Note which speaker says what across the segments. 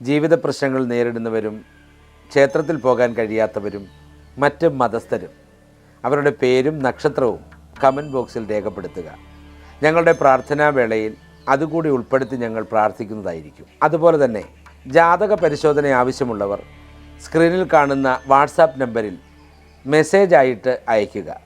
Speaker 1: ജീവിത പ്രശ്നങ്ങൾ നേരിടുന്നവരും ക്ഷേത്രത്തിൽ പോകാൻ കഴിയാത്തവരും മറ്റ് മതസ്ഥരും അവരുടെ പേരും നക്ഷത്രവും കമന്റ് ബോക്സിൽ രേഖപ്പെടുത്തുക. ഞങ്ങളുടെ പ്രാർത്ഥനാ വേളയിൽ അതുകൂടി ഉൾപ്പെടുത്തി ഞങ്ങൾ പ്രാർത്ഥിക്കുന്നതായിരിക്കും. അതുപോലെ തന്നെ ജാതക പരിശോധന ആവശ്യമുള്ളവർ സ്ക്രീനിൽ കാണുന്ന വാട്സാപ്പ് നമ്പറിൽ മെസ്സേജായിട്ട് അയയ്ക്കുക.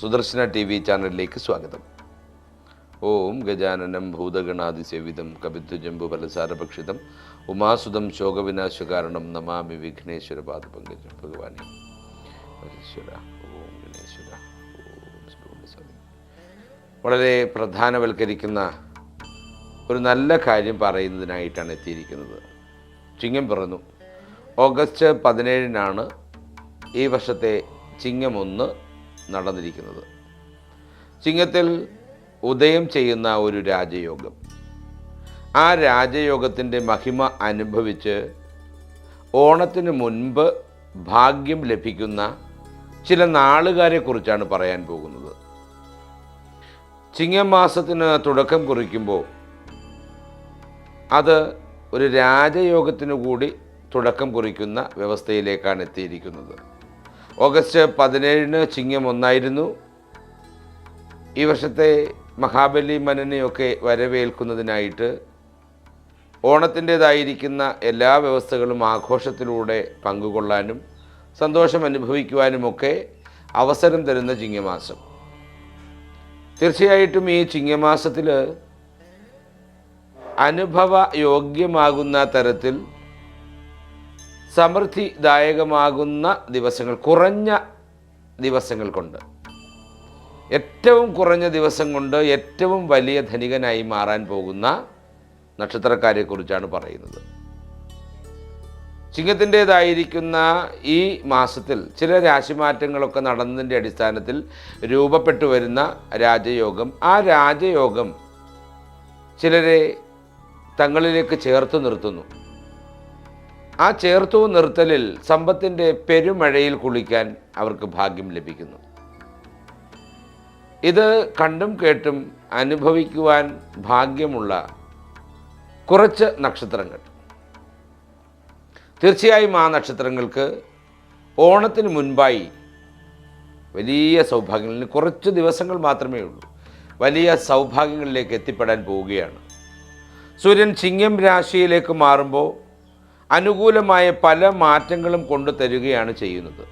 Speaker 1: സുദർശന ടി വി ചാനലിലേക്ക് സ്വാഗതം. ഓം ഗജാനനം ഭൂതഗണാതിസേവിതം കപിത്വജംബു ഫലസാരഭക്ഷിതം ഉമാസുതം ശോകവിനാശകാരണം നമാമി വിഘ്നേശ്വര പാദപങ്കജം. ഭഗവാനെ ഈശ്വര ഓം. വളരെ പ്രധാനവൽക്കരിക്കുന്ന ഒരു നല്ല കാര്യം പറയുന്നതിനായിട്ടാണ് എത്തിയിരിക്കുന്നത്. ചിങ്ങം പിറന്നു. ഓഗസ്റ്റ് പതിനേഴിനാണ് ഈ വർഷത്തെ ചിങ്ങം ഒന്ന് നടന്നിരിക്കുന്നത്. ചിങ്ങത്തിൽ ഉദയം ചെയ്യുന്ന ഒരു രാജയോഗം. ആ രാജയോഗത്തിന്റെ മഹിമ അനുഭവിച്ച് ഓണത്തിന് മുൻപ് ഭാഗ്യം ലഭിക്കുന്ന ചില നാളുകാരെക്കുറിച്ചാണ് പറയാൻ പോകുന്നത്. ചിങ്ങമാസത്തിന് തുടക്കം കുറിക്കുമ്പോൾ അത് ഒരു രാജയോഗത്തിനു കൂടി തുടക്കം കുറിക്കുന്ന വ്യവസ്ഥയിലേക്കാണ് എത്തിയിരിക്കുന്നത്. ഓഗസ്റ്റ് പതിനേഴിന് ചിങ്ങം ഒന്നായിരുന്നു. ഈ വർഷത്തെ മഹാബലി മനനെയൊക്കെ വരവേൽക്കുന്നതിനായിട്ട് ഓണത്തിന്റേതായിരിക്കുന്ന എല്ലാ വ്യവസ്ഥകളും ആഘോഷത്തിലൂടെ പങ്കുകൊള്ളാനും സന്തോഷം അനുഭവിക്കുവാനുമൊക്കെ അവസരം തരുന്ന ചിങ്ങമാസം. തീർച്ചയായിട്ടും ഈ ചിങ്ങമാസത്തിൽ അനുഭവ യോഗ്യമാകുന്ന തരത്തിൽ സമൃദ്ധിദായകമാകുന്ന ദിവസങ്ങൾ കുറഞ്ഞ ദിവസങ്ങൾ കൊണ്ട്. ഏറ്റവും കുറഞ്ഞ ദിവസം കൊണ്ട് ഏറ്റവും വലിയ ധനികനായി മാറാൻ പോകുന്ന നക്ഷത്രക്കാരെക്കുറിച്ചാണ് പറയുന്നത്. ചിങ്ങത്തിന്റേതായിരിക്കുന്ന ഈ മാസത്തിൽ ചില രാശിമാറ്റങ്ങളൊക്കെ നടന്നതിന്റെ അടിസ്ഥാനത്തിൽ രൂപപ്പെട്ടു വരുന്ന രാജയോഗം. ആ രാജയോഗം ചിലരെ തങ്ങളിലേക്ക് ചേർത്ത് നിർത്തുന്നു. ആ ചേർത്തു നിർത്തലിൽ സമ്പത്തിന്റെ പെരുമഴയിൽ കുളിക്കാൻ അവർക്ക് ഭാഗ്യം ലഭിക്കുന്നു. ഇത് കണ്ടും കേട്ടും അനുഭവിക്കുവാൻ ഭാഗ്യമുള്ള കുറച്ച് നക്ഷത്രങ്ങൾ. തീർച്ചയായും ആ നക്ഷത്രങ്ങൾക്ക് ഓണത്തിന് മുൻപായി വലിയ സൗഭാഗ്യങ്ങളിൽ കുറച്ച് ദിവസങ്ങൾ മാത്രമേ ഉള്ളൂ. വലിയ സൗഭാഗ്യങ്ങളിലേക്ക് എത്തിപ്പെടാൻ പോവുകയാണ്. സൂര്യൻ ചിങ്ങം രാശിയിലേക്ക് മാറുമ്പോൾ അനുകൂലമായ പല മാറ്റങ്ങളും കൊണ്ടു തരികയാണ് ചെയ്യുന്നത്.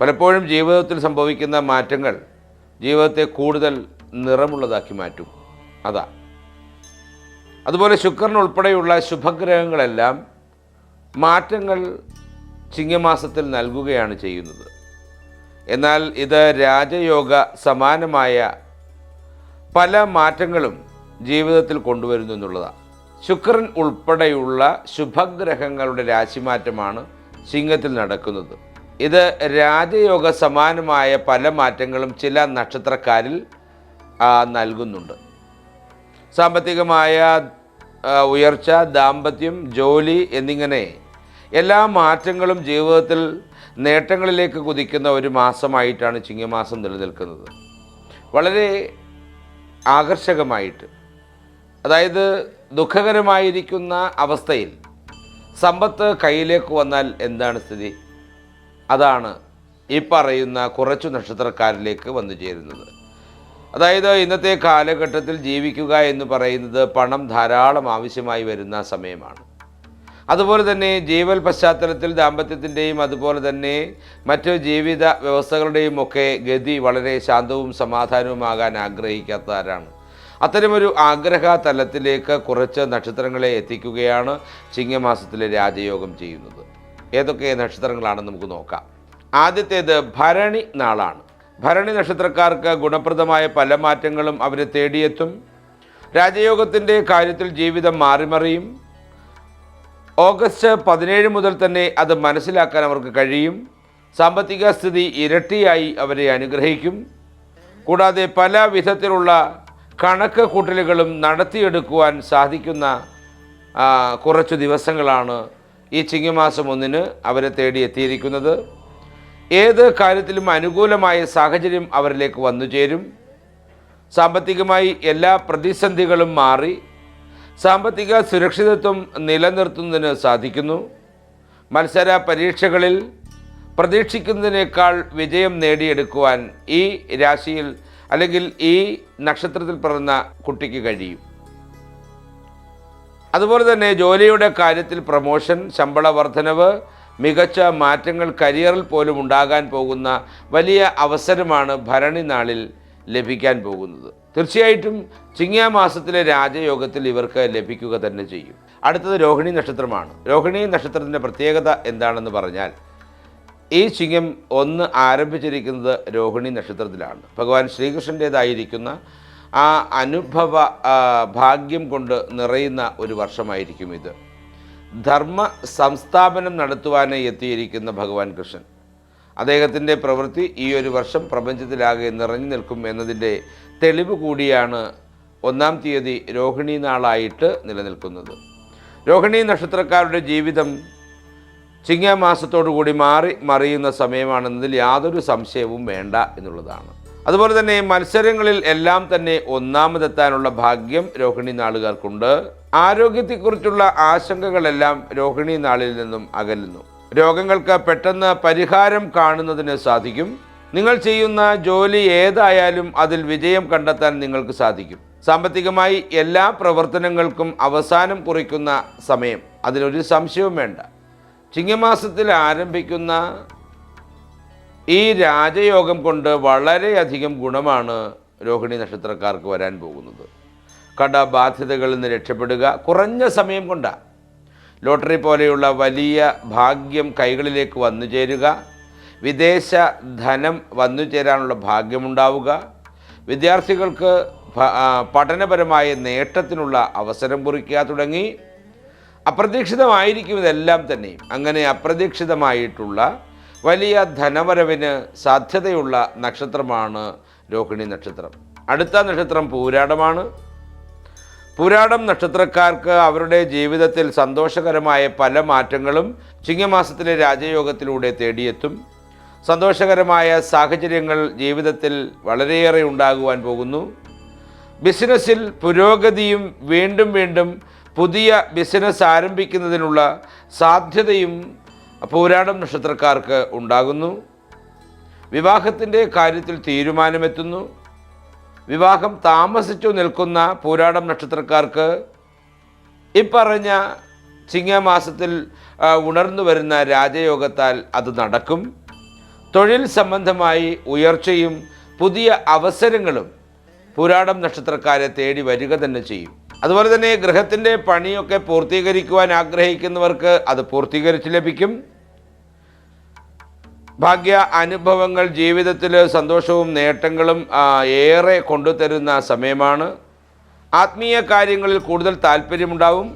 Speaker 1: പലപ്പോഴും ജീവിതത്തിൽ സംഭവിക്കുന്ന മാറ്റങ്ങൾ ജീവിതത്തെ കൂടുതൽ നിറമുള്ളതാക്കി മാറ്റും. അതാ. അതുപോലെ ശുക്രൻ ഉൾപ്പെടെയുള്ള ശുഭഗ്രഹങ്ങളെല്ലാം മാറ്റങ്ങൾ ചിങ്ങമാസത്തിൽ നൽകുകയാണ് ചെയ്യുന്നത്. എന്നാൽ ഇത് രാജയോഗ സമാനമായ പല മാറ്റങ്ങളും ജീവിതത്തിൽ കൊണ്ടുവരുന്നു എന്നുള്ളതാണ് ശുക്രൻ ഉൾപ്പെടെയുള്ള ശുഭഗ്രഹങ്ങളുടെ രാശിമാറ്റമാണ് സിംഹത്തിൽ നടക്കുന്നത്. ഇത് രാജയോഗ സമാനമായ പല മാറ്റങ്ങളും ചില നക്ഷത്രക്കാരിൽ നൽകുന്നുണ്ട്. സാമ്പത്തികമായ ഉയർച്ച ദാമ്പത്യം ജോലി എന്നിങ്ങനെ എല്ലാ മാറ്റങ്ങളും ജീവിതത്തിൽ നേട്ടങ്ങളിലേക്ക് കുതിക്കുന്ന ഒരു മാസമായിട്ടാണ് ചിങ്ങമാസം നിലനിൽക്കുന്നത്. വളരെ ആകർഷകമായിട്ട് അതായത് ദുഃഖകരമായിരിക്കുന്ന അവസ്ഥയിൽ സമ്പത്ത് കയ്യിലേക്ക് വന്നാൽ എന്താണ് സ്ഥിതി? അതാണ് ഈ പറയുന്ന കുറച്ചു നക്ഷത്രക്കാരിലേക്ക് വന്നു ചേരുന്നത്. അതായത് ഇന്നത്തെ കാലഘട്ടത്തിൽ ജീവിക്കുക എന്ന് പറയുന്നത് പണം ധാരാളം ആവശ്യമായി വരുന്ന സമയമാണ്. അതുപോലെ തന്നെ ജീവൽ പശ്ചാത്തലത്തിൽ ദാമ്പത്യത്തിന്റെയും അതുപോലെ തന്നെ മറ്റ് ജീവിത വ്യവസ്ഥകളുടെയും ഒക്കെ ഗതി വളരെ ശാന്തവും സമാധാനവുമാകാൻ ആഗ്രഹിക്കാത്തവരാണ്. അത്തരമൊരു ആഗ്രഹ തലത്തിലേക്ക് കുറച്ച് നക്ഷത്രങ്ങളെ എത്തിക്കുകയാണ് ചിങ്ങമാസത്തിലെ രാജയോഗം ചെയ്യുന്നത്. ഏതൊക്കെ നക്ഷത്രങ്ങളാണെന്ന് നമുക്ക് നോക്കാം. ആദ്യത്തേത് ഭരണി നാളാണ്. ഭരണി നക്ഷത്രക്കാർക്ക് ഗുണപ്രദമായ പല മാറ്റങ്ങളും അവരെ തേടിയെത്തും. രാജയോഗത്തിന്റെ കാര്യത്തിൽ ജീവിതം മാറിമറിയും. ഓഗസ്റ്റ് പതിനേഴ് മുതൽ തന്നെ അത് മനസ്സിലാക്കാൻ അവർക്ക് കഴിയും. സാമ്പത്തിക സ്ഥിതി ഇരട്ടിയായി അവരെ അനുഗ്രഹിക്കും. കൂടാതെ പല വിധത്തിലുള്ള കണക്ക് കൂട്ടലുകളും നടത്തിയെടുക്കുവാൻ സാധിക്കുന്ന കുറച്ച് ദിവസങ്ങളാണ് ഈ ചിങ്ങമാസം ഒന്നിന് അവരെ തേടി എത്തിയിരിക്കുന്നത്. ഏത് കാര്യത്തിലും അനുകൂലമായ സാഹചര്യം അവരിലേക്ക് വന്നു ചേരും. സാമ്പത്തികമായി എല്ലാ പ്രതിസന്ധികളും മാറി സാമ്പത്തിക സുരക്ഷിതത്വം നിലനിർത്തുന്നതിന് സാധിക്കുന്നു. മത്സര പരീക്ഷകളിൽ പ്രതീക്ഷിക്കുന്നതിനേക്കാൾ വിജയം നേടിയെടുക്കുവാൻ ഈ രാശിയിൽ അല്ലെങ്കിൽ ഈ നക്ഷത്രത്തിൽ പിറന്ന കുട്ടിക്ക് കഴിയും. അതുപോലെ തന്നെ ജോലിയുടെ കാര്യത്തിൽ പ്രമോഷൻ ശമ്പള വർധനവ് മികച്ച മാറ്റങ്ങൾ കരിയറിൽ പോലും ഉണ്ടാകാൻ പോകുന്ന വലിയ അവസരമാണ് ഭരണി നാളിൽ ലഭിക്കാൻ പോകുന്നത്. തീർച്ചയായിട്ടും ചിങ്ങ മാസത്തിലെ രാജയോഗത്തിൽ ഇവർക്ക് ലഭിക്കുക തന്നെ ചെയ്യും. അടുത്തത് രോഹിണി നക്ഷത്രമാണ്. രോഹിണി നക്ഷത്രത്തിന്റെ പ്രത്യേകത എന്താണെന്ന് പറഞ്ഞാൽ ഈ ചിങ്ങം ഒന്ന് ആരംഭിച്ചിരിക്കുന്നത് രോഹിണി നക്ഷത്രത്തിലാണ്. ഭഗവാൻ ശ്രീകൃഷ്ണന്റേതായിരിക്കുന്ന ആ അനുഭവ ഭാഗ്യം കൊണ്ട് നിറയുന്ന ഒരു വർഷമായിരിക്കും ഇത്. ധർമ്മ സംസ്ഥാപനം നടത്തുവാനായി എത്തിയിരിക്കുന്ന ഭഗവാൻ കൃഷ്ണൻ. അദ്ദേഹത്തിന്റെ പ്രവൃത്തി ഈ ഒരു വർഷം പ്രപഞ്ചത്തിലാകെ നിറഞ്ഞു നിൽക്കും എന്നതിന്റെ തെളിവ് കൂടിയാണ് ഒന്നാം തീയതി രോഹിണി നാളായിട്ട് നിലനിൽക്കുന്നത്. രോഹിണി നക്ഷത്രക്കാരുടെ ജീവിതം ചിങ്ങമാസത്തോടു കൂടി മാറി മറിയുന്ന സമയമാണെന്നതിൽ യാതൊരു സംശയവും വേണ്ട എന്നുള്ളതാണ്. അതുപോലെ തന്നെ മത്സരങ്ങളിൽ എല്ലാം തന്നെ ഒന്നാമതെത്താനുള്ള ഭാഗ്യം രോഹിണി നാളുകാർക്കുണ്ട്. ആരോഗ്യത്തെക്കുറിച്ചുള്ള ആശങ്കകളെല്ലാം രോഹിണി നാളിൽ നിന്നും അകലുന്നു. രോഗങ്ങൾക്ക് പെട്ടെന്ന് പരിഹാരം കാണുന്നതിന് സാധിക്കും. നിങ്ങൾ ചെയ്യുന്ന ജോലി ഏതായാലും അതിൽ വിജയം കണ്ടെത്താൻ നിങ്ങൾക്ക് സാധിക്കും. സാമ്പത്തികമായി എല്ലാ പ്രവർത്തനങ്ങൾക്കും അവസാനം കുറിക്കുന്ന സമയം. അതിനൊരു സംശയവും വേണ്ട. ചിങ്ങമാസത്തിൽ ആരംഭിക്കുന്ന ഈ രാജയോഗം കൊണ്ട് വളരെയധികം ഗുണമാണ് രോഹിണി നക്ഷത്രക്കാർക്ക് വരാൻ പോകുന്നത്. കടബാധ്യതകളിൽ നിന്ന് രക്ഷപ്പെടുക കുറഞ്ഞ സമയം കൊണ്ടാണ് ലോട്ടറി പോലെയുള്ള വലിയ ഭാഗ്യം കൈകളിലേക്ക് വന്നു ചേരുക. വിദേശ ധനം വന്നു ചേരാനുള്ള ഭാഗ്യമുണ്ടാവുക. വിദ്യാർത്ഥികൾക്ക് പഠനപരമായ നേട്ടത്തിനുള്ള അവസരം കുറിക്കുക തുടങ്ങി. അപ്രതീക്ഷിതമായിരിക്കും ഇതെല്ലാം തന്നെയും. അങ്ങനെ അപ്രതീക്ഷിതമായിട്ടുള്ള വലിയ ധനവരവിന് സാധ്യതയുള്ള നക്ഷത്രമാണ് രോഹിണി നക്ഷത്രം. അടുത്ത നക്ഷത്രം പൂരാടമാണ്. പൂരാടം നക്ഷത്രക്കാർക്ക് അവരുടെ ജീവിതത്തിൽ സന്തോഷകരമായ പല മാറ്റങ്ങളും ചിങ്ങമാസത്തിലെ രാജയോഗത്തിലൂടെ തേടിയെത്തും. സന്തോഷകരമായ സാഹചര്യങ്ങൾ ജീവിതത്തിൽ വളരെയേറെ ഉണ്ടാകുവാൻ പോകുന്നു. ബിസിനസ്സിൽ പുരോഗതിയും വീണ്ടും വീണ്ടും പുതിയ ബിസിനസ് ആരംഭിക്കുന്നതിനുള്ള സാധ്യതയും പൂരാടം നക്ഷത്രക്കാർക്ക് ഉണ്ടാകുന്നു. വിവാഹത്തിന്റെ കാര്യത്തിൽ തീരുമാനമെത്തുന്നു. വിവാഹം താമസിച്ചു നിൽക്കുന്ന പൂരാടം നക്ഷത്രക്കാർക്ക് ഇപ്പറഞ്ഞ ചിങ്ങമാസത്തിൽ ഉണർന്നു വരുന്ന രാജയോഗത്താൽ അത് നടക്കും. തൊഴിൽ സംബന്ധമായി ഉയർച്ചയും പുതിയ അവസരങ്ങളും പുരാടം നക്ഷത്രക്കാരെ തേടി വരിക തന്നെ ചെയ്യും. അതുപോലെ തന്നെ ഗൃഹത്തിന്റെ പണിയൊക്കെ പൂർത്തീകരിക്കുവാൻ ആഗ്രഹിക്കുന്നവർക്ക് അത് പൂർത്തീകരിച്ച് ലഭിക്കും. ഭാഗ്യ അനുഭവങ്ങൾ ജീവിതത്തിൽ സന്തോഷവും നേട്ടങ്ങളും ഏറെ കൊണ്ടുതരുന്ന സമയമാണ്. ആത്മീയ കാര്യങ്ങളിൽ കൂടുതൽ താല്പര്യമുണ്ടാവും.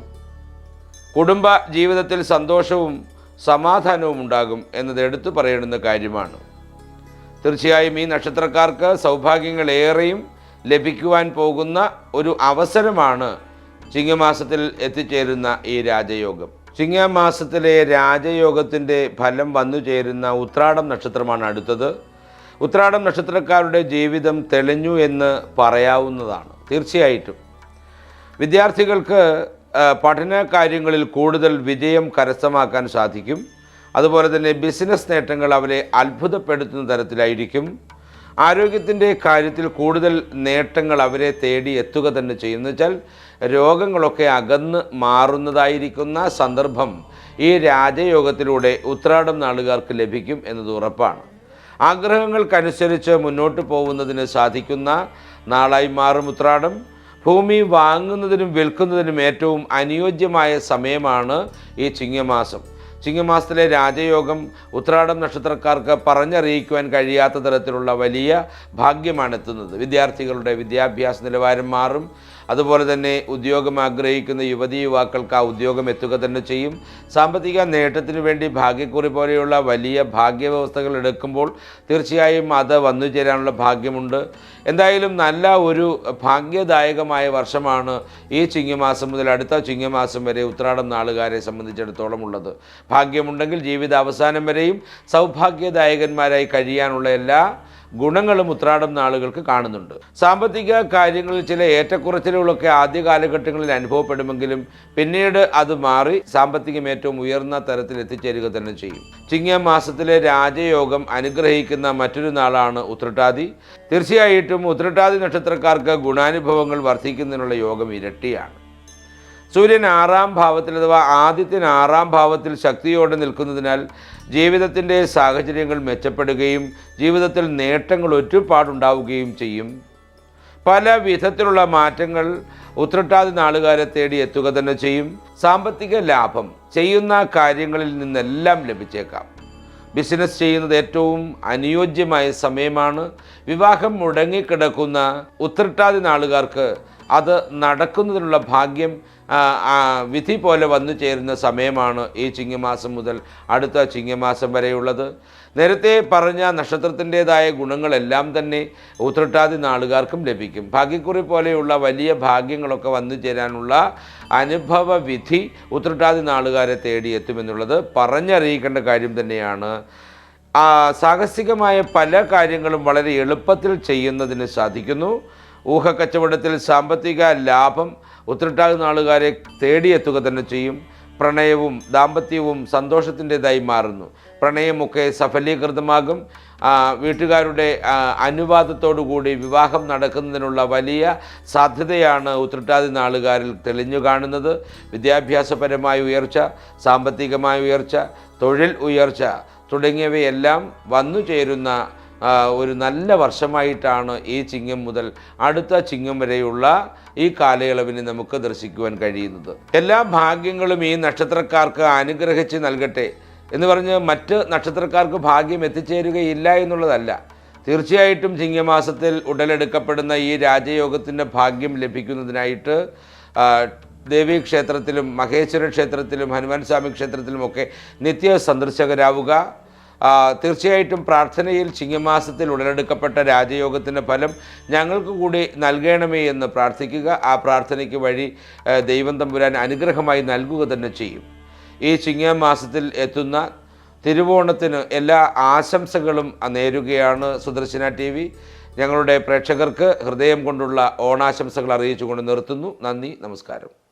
Speaker 1: കുടുംബ ജീവിതത്തിൽ സന്തോഷവും സമാധാനവും ഉണ്ടാകും എന്നത് എടുത്തു പറയേണ്ടുന്ന കാര്യമാണ്. തീർച്ചയായും ഈ നക്ഷത്രക്കാർക്ക് സൗഭാഗ്യങ്ങൾ ഏറെയും ലഭിക്കുവാൻ പോകുന്ന ഒരു അവസരമാണ് ചിങ്ങമാസത്തിൽ എത്തിച്ചേരുന്ന ഈ രാജയോഗം. ചിങ്ങമാസത്തിലെ രാജയോഗത്തിന്റെ ഫലം വന്നു ചേരുന്ന ഉത്രാടം നക്ഷത്രമാണ് അടുത്തത്. ഉത്രാടം നക്ഷത്രക്കാരുടെ ജീവിതം തെളിഞ്ഞു എന്ന് പറയാവുന്നതാണ്. തീർച്ചയായിട്ടും. വിദ്യാർത്ഥികൾക്ക് പഠന കാര്യങ്ങളിൽ കൂടുതൽ വിജയം കരസ്ഥമാക്കാൻ സാധിക്കും. അതുപോലെ തന്നെ ബിസിനസ് നേട്ടങ്ങൾ അവരെ അത്ഭുതപ്പെടുത്തുന്ന തരത്തിലായിരിക്കും. ആരോഗ്യത്തിന്റെ കാര്യത്തിൽ കൂടുതൽ നേട്ടങ്ങൾ അവരെ തേടി എത്തുക തന്നെ ചെയ്യുന്നു വെച്ചാൽ രോഗങ്ങളൊക്കെ അകന്ന് മാറുന്നതായിരിക്കുന്ന സന്ദർഭം ഈ രാജയോഗത്തിലൂടെ ഉത്രാടം നാളുകാർക്ക് ലഭിക്കും എന്നത് ഉറപ്പാണ്. ആഗ്രഹങ്ങൾക്കനുസരിച്ച് മുന്നോട്ട് പോകുന്നതിന് സാധിക്കുന്ന നാളായി മാറും ഉത്രാടം. ഭൂമി വാങ്ങുന്നതിനും വിൽക്കുന്നതിനും ഏറ്റവും അനുയോജ്യമായ സമയമാണ് ഈ ചിങ്ങമാസം. ചിങ്ങമാസത്തിലെ രാജയോഗം ഉത്രാടം നക്ഷത്രക്കാർക്ക് പറഞ്ഞറിയിക്കുവാൻ കഴിയാത്ത തരത്തിലുള്ള വലിയ ഭാഗ്യമാണ് എത്തുന്നത് വിദ്യാർത്ഥികളുടെ വിദ്യാഭ്യാസ നിലവാരം മാറും. അതുപോലെ തന്നെ ഉദ്യോഗം ആഗ്രഹിക്കുന്ന യുവതി യുവാക്കൾക്ക് ആ ഉദ്യോഗം എത്തുക തന്നെ ചെയ്യും. സാമ്പത്തിക നേട്ടത്തിനു വേണ്ടി ഭാഗ്യക്കുറി പോലെയുള്ള വലിയ ഭാഗ്യവ്യവസ്ഥകൾ എടുക്കുമ്പോൾ തീർച്ചയായും അത് വന്നു ചേരാനുള്ള ഭാഗ്യമുണ്ട്. എന്തായാലും നല്ല ഒരു ഭാഗ്യദായകമായ വർഷമാണ് ഈ ചിങ്ങമാസം മുതൽ അടുത്ത ചിങ്ങമാസം വരെ ഉത്രാടം നാളുകാരെ സംബന്ധിച്ചിടത്തോളം ഉള്ളത്. ഭാഗ്യമുണ്ടെങ്കിൽ ജീവിത അവസാനം വരെയും സൗഭാഗ്യദായകന്മാരായി കഴിയാനുള്ള എല്ലാ ഗുണങ്ങളും ഉത്രാടം നാളുകൾക്ക് കാണുന്നുണ്ട്. സാമ്പത്തിക കാര്യങ്ങളിൽ ചില ഏറ്റക്കുറച്ചിലുകളൊക്കെ ആദ്യ കാലഘട്ടങ്ങളിൽ അനുഭവപ്പെടുമെങ്കിലും പിന്നീട് അത് മാറി സാമ്പത്തികം ഏറ്റവും ഉയർന്ന തരത്തിൽ എത്തിച്ചേരുക തന്നെ ചെയ്യും. ചിങ്ങ മാസത്തിലെ രാജയോഗം അനുഗ്രഹിക്കുന്ന മറ്റൊരു നാളാണ് ഉത്രട്ടാതി. തീർച്ചയായിട്ടും ഉത്രട്ടാതി നക്ഷത്രക്കാർക്ക് ഗുണാനുഭവങ്ങൾ വർദ്ധിക്കുന്നതിനുള്ള യോഗം ഇരട്ടിയാണ്. സൂര്യൻ ആറാം ഭാവത്തിൽ അഥവാ ആദ്യത്തിന് ആറാം ഭാവത്തിൽ ശക്തിയോടെ നിൽക്കുന്നതിനാൽ ജീവിതത്തിന്റെ സാഹചര്യങ്ങൾ മെച്ചപ്പെടുകയും ജീവിതത്തിൽ നേട്ടങ്ങൾ ഒരുപാടുണ്ടാവുകയും ചെയ്യും. പല വിധത്തിലുള്ള മാറ്റങ്ങൾ ഉത്രട്ടാതി നാളുകാരെ തേടി എത്തുക തന്നെ ചെയ്യും. സാമ്പത്തിക ലാഭം ചെയ്യുന്ന കാര്യങ്ങളിൽ നിന്നെല്ലാം ലഭിച്ചേക്കാം. ബിസിനസ് ചെയ്യുന്നത് ഏറ്റവും അനുയോജ്യമായ സമയമാണ്. വിവാഹം മുടങ്ങിക്കിടക്കുന്ന ഉത്രട്ടാതി നാളുകാർക്ക് അത് നടക്കുന്നതിനുള്ള ഭാഗ്യം വിധി പോലെ വന്നു ചേരുന്ന സമയമാണ് ഈ ചിങ്ങമാസം മുതൽ അടുത്ത ചിങ്ങമാസം വരെയുള്ളത്. നേരത്തെ പറഞ്ഞ നക്ഷത്രത്തിന്റെതായ ഗുണങ്ങളെല്ലാം തന്നെ ഉത്രട്ടാതി നാളുകാർക്കും ലഭിക്കും. ഭാഗ്യക്കുറി പോലെയുള്ള വലിയ ഭാഗ്യങ്ങളൊക്കെ വന്നു ചേരാനുള്ള അനുഭവ വിധി ഉത്രട്ടാതി നാളുകാരെ തേടിയെത്തുമെന്നുള്ളത് പറഞ്ഞറിയിക്കേണ്ട കാര്യം തന്നെയാണ്. സാഹസികമായ പല കാര്യങ്ങളും വളരെ എളുപ്പത്തിൽ ചെയ്യുന്നതിന് സാധിക്കുന്നു. ഊഹക്കച്ചവടത്തിൽ സാമ്പത്തിക ലാഭം ഉത്രട്ടാകുന്ന ആളുകാരെ തേടിയെത്തുക തന്നെ ചെയ്യും. പ്രണയവും ദാമ്പത്യവും സന്തോഷത്തിന്റെതായി മാറുന്നു. പ്രണയമൊക്കെ സഫലീകൃതമാകും. വീട്ടുകാരുടെ അനുവാദത്തോടുകൂടി കൂടി വിവാഹം നടക്കുന്നതിനുള്ള വലിയ സാധ്യതയാണ് ഉത്രട്ടാതി നാളുകാരിൽ തെളിഞ്ഞു കാണുന്നത്. വിദ്യാഭ്യാസപരമായ ഉയർച്ച സാമ്പത്തികമായ ഉയർച്ച തൊഴിൽ ഉയർച്ച തുടങ്ങിയവയെല്ലാം വന്നു ചേരുന്ന ഒരു നല്ല വർഷമായിട്ടാണ് ഈ ചിങ്ങം മുതൽ അടുത്ത ചിങ്ങം വരെയുള്ള ഈ കാലയളവിനെ നമുക്ക് ദർശിക്കുവാൻ കഴിയുന്നത്. എല്ലാ ഭാഗ്യങ്ങളും ഈ നക്ഷത്രക്കാർക്ക് അനുഗ്രഹിച്ച് നൽകട്ടെ എന്ന് പറഞ്ഞ് മറ്റ് നക്ഷത്രക്കാർക്ക് ഭാഗ്യം എത്തിച്ചേരുകയില്ല എന്നുള്ളതല്ല. തീർച്ചയായിട്ടും ചിങ്ങമാസത്തിൽ ഉടലെടുക്കപ്പെടുന്ന ഈ രാജയോഗത്തിന്റെ ഭാഗ്യം ലഭിക്കുന്നതിനായിട്ട് ദേവീ ക്ഷേത്രത്തിലും മഹേശ്വര ക്ഷേത്രത്തിലും ഹനുമാൻ സ്വാമി ക്ഷേത്രത്തിലുമൊക്കെ നിത്യ സന്ദർശകരാവുക. തീർച്ചയായിട്ടും പ്രാർത്ഥനയിൽ ചിങ്ങമാസത്തിൽ ഉടലെടുക്കപ്പെട്ട രാജയോഗത്തിന്റെ ഫലം ഞങ്ങൾക്ക് കൂടി നൽകണമേ എന്ന് പ്രാർത്ഥിക്കുക. ആ പ്രാർത്ഥനയ്ക്ക് വഴി ദൈവം തമ്പുരാൻ അനുഗ്രഹമായി നൽകുക തന്നെ ചെയ്യും. ഈ ചിങ്ങമാസത്തിൽ എത്തുന്ന തിരുവോണത്തിന് എല്ലാ ആശംസകളും നേരുകയാണ് സുദർശന ടി വി. ഞങ്ങളുടെ പ്രേക്ഷകർക്ക് ഹൃദയം കൊണ്ടുള്ള ഓണാശംസകൾ അറിയിച്ചുകൊണ്ട് നിർത്തുന്നു. നന്ദി നമസ്കാരം.